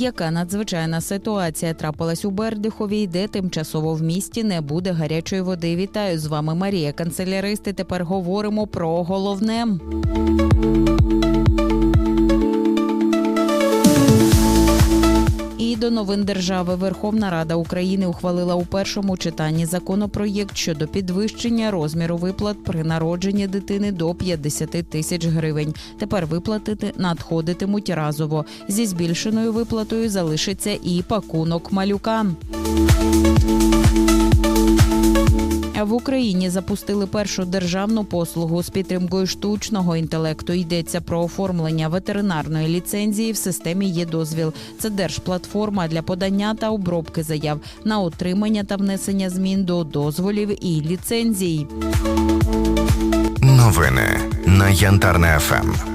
Яка надзвичайна ситуація трапилась у Бердихові, де тимчасово в місті не буде гарячої води? Вітаю з вами Марія Канцеляристи. Тепер говоримо про головне. Новин держави Верховна Рада України ухвалила у першому читанні законопроєкт щодо підвищення розміру виплат при народженні дитини до 50 тисяч гривень. Тепер виплатити надходитимуть разово. Зі збільшеною виплатою залишиться і пакунок малюка. В Україні запустили першу державну послугу з підтримкою штучного інтелекту. Йдеться про оформлення ветеринарної ліцензії в системі «Є-дозвіл». Це держплатформа для подання та обробки заяв на отримання та внесення змін до дозволів і ліцензій. Новини на Янтарне. ФМ.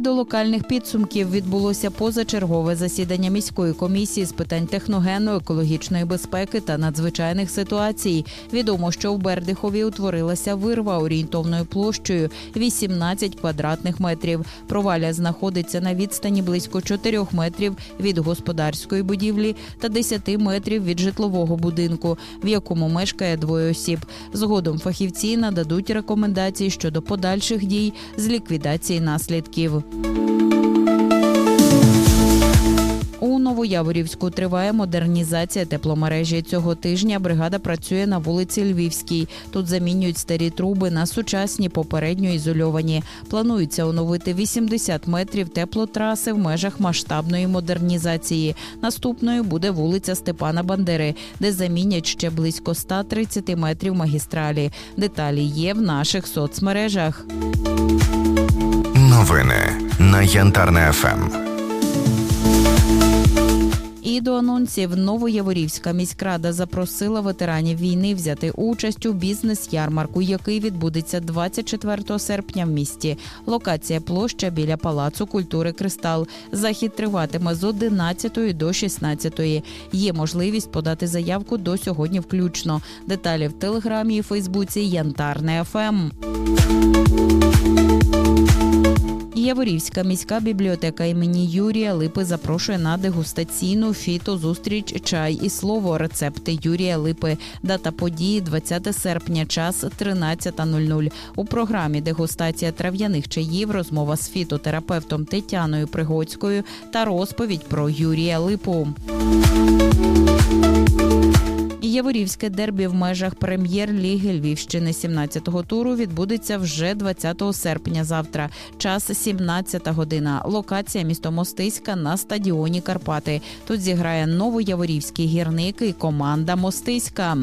До локальних підсумків відбулося позачергове засідання міської комісії з питань техногенно-екологічної безпеки та надзвичайних ситуацій. Відомо, що в Бердихові утворилася вирва орієнтовною площею 18 квадратних метрів. Проваля знаходиться на відстані близько 4 метрів від господарської будівлі та 10 метрів від житлового будинку, в якому мешкає двоє осіб. Згодом фахівці нададуть рекомендації щодо подальших дій з ліквідації наслідків. У Новояворівську триває модернізація тепломережі. Цього тижня бригада працює на вулиці Львівській. Тут замінюють старі труби на сучасні попередньо ізольовані. Планується оновити 80 метрів теплотраси в межах масштабної модернізації. Наступною буде вулиця Степана Бандери, де замінять ще близько 130 метрів магістралі. Деталі є в наших соцмережах. Новини на Янтарне Ем. ФМ. І до анонсів Новояворівська міськрада запросила ветеранів війни взяти участь у бізнес-ярмарку, який відбудеться 24 серпня в місті. Локація площа біля палацу культури Кристал. Захід триватиме з 11 до 16. Є можливість подати заявку до сьогодні включно. Деталі в телеграмі і Фейсбуці Янтарне Ем». ФМ. Яворівська міська бібліотека імені Юрія Липи запрошує на дегустаційну фітозустріч чай і слово. Рецепти Юрія Липи. Дата події 20 серпня, час 13.00. У програмі дегустація трав'яних чаїв, розмова з фітотерапевтом Тетяною Пригоцькою та розповідь про Юрія Липу. Яворівське дербі в межах прем'єр-ліги Львівщини 17-го туру відбудеться вже 20 серпня. Завтра час 17 година. Локація місто Мостиська на стадіоні Карпати. Тут зіграє новояворівський гірник і команда Мостиська.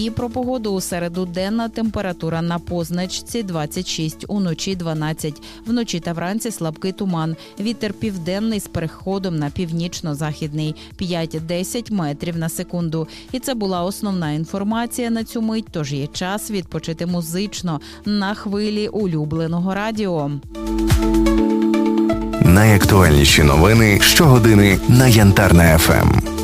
І про погоду у середу денна температура на позначці 26, уночі 12. Вночі та вранці слабкий туман. Вітер південний з переходом на північно-західний 5-10 метрів на секунду. І це була основна інформація на цю мить. Тож є час відпочити музично на хвилі улюбленого радіо. Найактуальніші новини щогодини на Янтарне ФМ.